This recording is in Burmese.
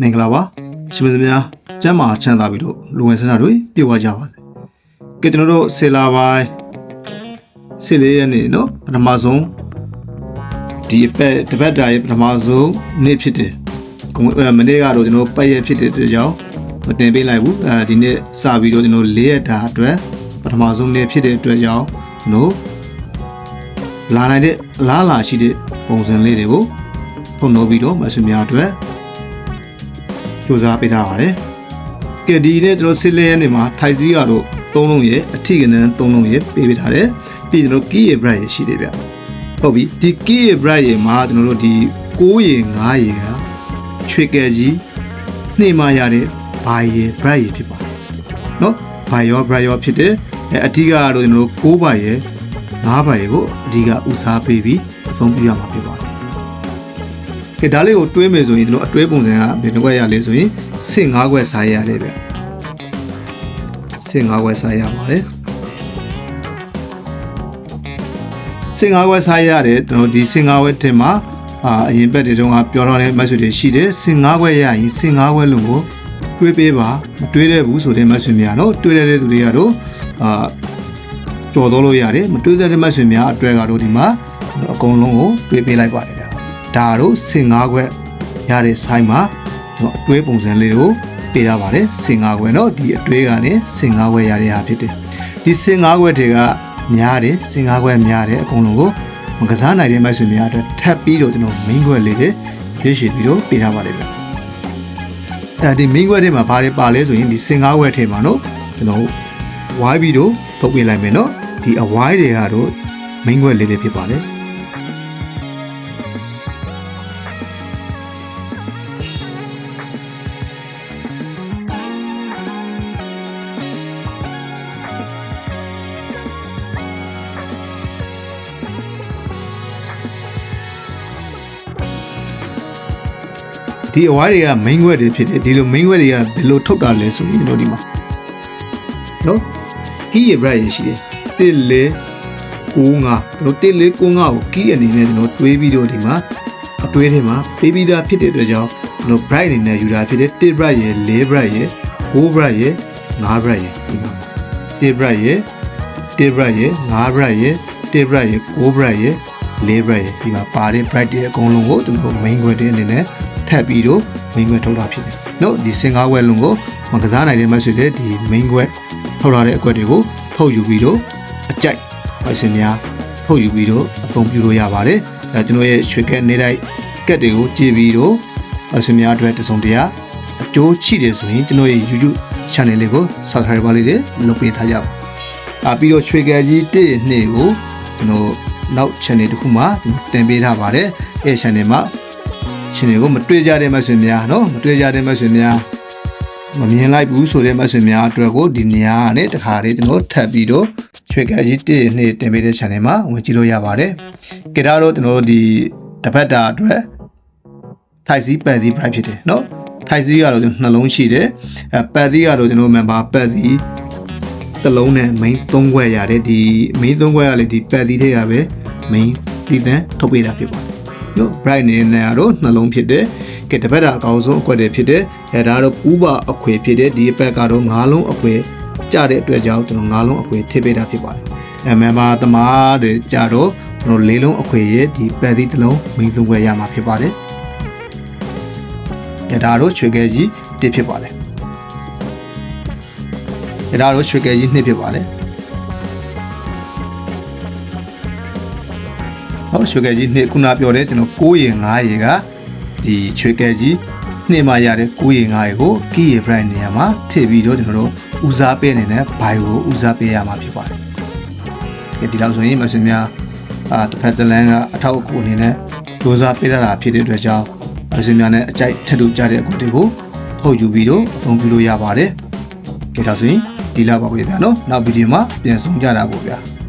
မင်္ဂလာပါရှင်မစများကျမ်းမာချမ်းသာပြီးတော့လူဝင်စနာတွေပြေဝကြပါစေကဲကျွန်တော်တို့ဆေလာပိုင်းဆေလေးရက်နေ့နော်ပထမဆုံးဒီအပတ်တပတ်တာရဲ့ပထမဆုံးနေ့ဖြစ်တယ်ကွန်အဲမနေ့ကတော့ကျွန်တော်ပတ်ရက်ဖြစ်တဲ့အတွက်ကြောင့်မတင်ပေးလိုက်ဘူးအဲဒီနေ့စပြီးတော့ကျွန်တော်၄ရက်တာအတွက်ပထမဆုံးနေ့ဖြစ်တဲ့အတွက်ကြောင့်ကျွန်တော်လာနိုင်တဲ့အလားအလာရှိတဲ့ပုံစံလေးတွေကိုပုံနှိုးပြီးတော့မဆွေများအတွက် စူးစမ်းပေးထားပါတယ်။ကဲဒီနေ့ကျွန်တော်စစ်လဲရနေမှာထိုက်စီကတော့သုံးလုံးရဲ့အထိကနန်းသုံးလုံးရဲ့ပေးပေးထားတယ်။ပြီးကျွန်တော် key ရဲ့ bright ရဲ့ရှိတယ်ဗျ။ဟုတ်ပြီဒီ key ရဲ့ bright ရဲ့မှာကျွန်တော်တို့ဒီ6ရေ9ရေကချွေကဲကြီးနှိမရတဲ့ဘာရဲ့ bright ရဲ့ဖြစ်ပါတယ်။နော်ဘာရော bright ရောဖြစ်တယ်။အဲအဓိကကတော့ကျွန်တော်တို့6ဘာရဲ့9ဘာရဲ့ကိုအဓိကဦးစားပေးပြီးအသုံးပြုရမှာဖြစ်ပါတယ်။ ကဲဒါလေးကိုတွေးမယ်ဆိုရင်ကျွန်တော်အတွဲပုံစံကဘယ်နှခွက်ရလဲဆိုရင်ဆင့်၅ခွက်စားရရတယ်ဗျဆင့်၅ခွက်စားရပါတယ်ဆင့်၅ခွက်စားရတယ်ကျွန်တော်ဒီဆင့်၅ခွက်တင်မှာအာအရင်ဘက်တွေတုန်းကပြောတော့တဲ့မတ်ဆွေတွေရှိတယ်ဆင့်၅ခွက်ရရင်ဆင့်၅ခွက်လုံးကိုတွေးပေးပါမတွေးတဲ့ဘူးဆိုတဲ့မတ်ဆွေများနော်တွေးတဲ့သူတွေကတော့အာကြော်တော့လို့ရတယ်မတွေးတဲ့မတ်ဆွေများအတွက်ကတော့ဒီမှာအကုန်လုံးကိုတွေးပေးလိုက်ပါတယ်ဗျာ ဒါတို့စင်၅ခွက်ရတဲ့ဆိုင်မှာကျွန်တော်အတွဲပုံစံလေးကိုပေးထားပါတယ်စင်၅ခွက်เนาะဒီအတွဲကနေစင်၅ခွက်ရတဲ့ဟာဖြစ်တယ်ဒီစင်၅ခွက်တွေကများတယ်စင်၅ခွက်များတယ်အကုန်လုံးကိုမကစားနိုင်တဲ့မိုက်ဆွေများအတွက်ထပ်ပြီးတော့ကျွန်တော် main ခွက်လေးတွေရွေးချယ်ပြီးတော့ပေးထားပါတယ်ဗျအဲဒီ main ခွက်ထဲမှာဘာတွေပါလဲဆိုရင်ဒီစင်၅ခွက်ထဲမှာเนาะကျွန်တော်ဝိုင်းပြီးတော့ထုတ်ပေးလိုက်မယ်เนาะဒီအဝိုင်းတွေကတော့ main ခွက်လေးတွေဖြစ်ပါတယ် ဒီအဝိုင်းတွေက main ခွက်တွေဖြစ်တယ်ဒီလို main ခွက်တွေကဘယ်လိုထုတ်တာလဲဆိုရင်တို့ဒီမှာနော် key ရ bright ရရှိတယ်တစ်လေ95တို့တစ်လေ95ကို key အနေနဲ့ကျွန်တော်တွေးပြီးတော့ဒီမှာအတွဲထဲမှာပေးပြီးသားဖြစ်တဲ့အတွက်ကြောင့်ကျွန်တော် bright အနေနဲ့ယူတာဖြစ်တယ်တစ် bright ရ၄ bright ရ9 bright ရ5 bright ရဒီမှာတစ် bright ရတစ် bright ရ5 bright ရတစ် bright ရ9 bright ရ4 bright ရဒီမှာပါတဲ့ bright တွေအကုန်လုံးကိုကျွန်တော် main ခွက်တွေအနေနဲ့ ထပ်ပြီးတော့ main ခွက်ထုတ်တာဖြစ်တယ်။နော်ဒီစင်ကားခွက်လုံးကိုမကစားနိုင်တဲ့မတ်ဆွေတဲ့ဒီ main ခွက်ထုတ်လာတဲ့အကွက်တွေကိုထုတ်ယူပြီးတော့အကြိုက်မတ်ဆွေများထုတ်ယူပြီးတော့အသုံးပြုလို့ရပါတယ်။အဲကျွန်တော်ရဲ့ရွှေကက်နေတိုက်ကက်တွေကိုကြည့်ပြီးတော့မတ်ဆွေများအတွက်တစုံတရာအကျိုးရှိတယ်ဆိုရင်ကျွန်တော်ရဲ့ YouTube channel လေးကို subscribe ပါလေးတွေလုပ်ပေးထားကြပါ။အာပြီးတော့ရွှေကက်ကြီးတစ်နှစ်ကိုကျွန်တော်နောက် channel တစ်ခုမှာတင်ပေးထားပါတယ်။အဲ channel မှာ ရှင်တွေကိုမတွေ့ကြတဲ့မဆွေများနော်မတွေ့ကြတဲ့မဆွေများမမြင်လိုက်ဘူးဆိုတဲ့မဆွေများအတွက်ကိုဒီနေရာနဲ့တခါလေးကျွန်တော်ထပ်ပြီးတော့ရွှေကကြီးတည်နှစ်တင်ပေးတဲ့ channel မှာဝင်ကြည့်လို့ရပါတယ်။ကြဒါတော့ကျွန်တော်ဒီတပတ်တာအတွက်ထိုက်စီပန်စီ price ဖြစ်တယ်နော်။ထိုက်စီကတော့နှလုံးရှိတယ်။အဲပန်စီကတော့ကျွန်တော် member ပန်စီတလုံးနဲ့ main 3ခွဲရတဲ့ဒီ main 3ခွဲကလေဒီပန်စီထဲကပဲ main တည်သန်းထုတ်ပေးတာဖြစ်ပါတယ် နော် bright နေနေရတော့နှလုံးဖြစ်တယ်ကဲတပတ်တာအကောင်းဆုံးအကွက်တွေဖြစ်တယ်အဲဒါတော့ပူးပါအခွေဖြစ်တယ်ဒီအပတ်ကတော့ငါးလုံးအခွေကြတဲ့အတွက်ကြောင့်ကျွန်တော်ငါးလုံးအခွေထည့်ပေးတာဖြစ်ပါတယ်အဲမန်ဘာသမားတွေကြတော့ကျွန်တော်လေးလုံးအခွေရဲ့ဒီပတ်သီးတစ်လုံးမိသုံးခွဲရမှာဖြစ်ပါတယ်အဲဒါတော့ချွေကဲကြီးတစ်ဖြစ်ပါတယ်အဲဒါတော့ချွေကဲကြီးနှစ်ဖြစ်ပါတယ် ဟောရွှေကဲကြီးနှစ်ခုနပြောတယ်ကျွန်တော်9ရေ9ရေကဒီရွှေကဲကြီးနှစ်မှရတဲ့9ရေ9ရေကိုကီးရေ brand နေရာမှာထည့်ပြီးတော့ကျွန်တော်တို့ဦးစားပေးနေတဲ့ buy ကိုဦးစားပေးရမှာဖြစ်ပါတယ်။ကဲဒီလောက်ဆိုရင်မဆွေများအာတစ်ဖက်တစ်လမ်းကအထောက်အကူအနေနဲ့ဒိုးစားပေးရတာဖြစ်တဲ့အတွက်ကြောင့်မဆွေများနဲ့အကြိုက်ထက်လို့ကြတဲ့အကူတွေကိုထုတ်ယူပြီးတော့အသုံးပြုလို့ရပါတယ်။ကဲဒါဆိုရင်ဒီလောက်ပါပဲဗျာနော်။နောက်ဗီဒီယိုမှာပြန်ဆောင်ကြတာပေါ့ဗျာ။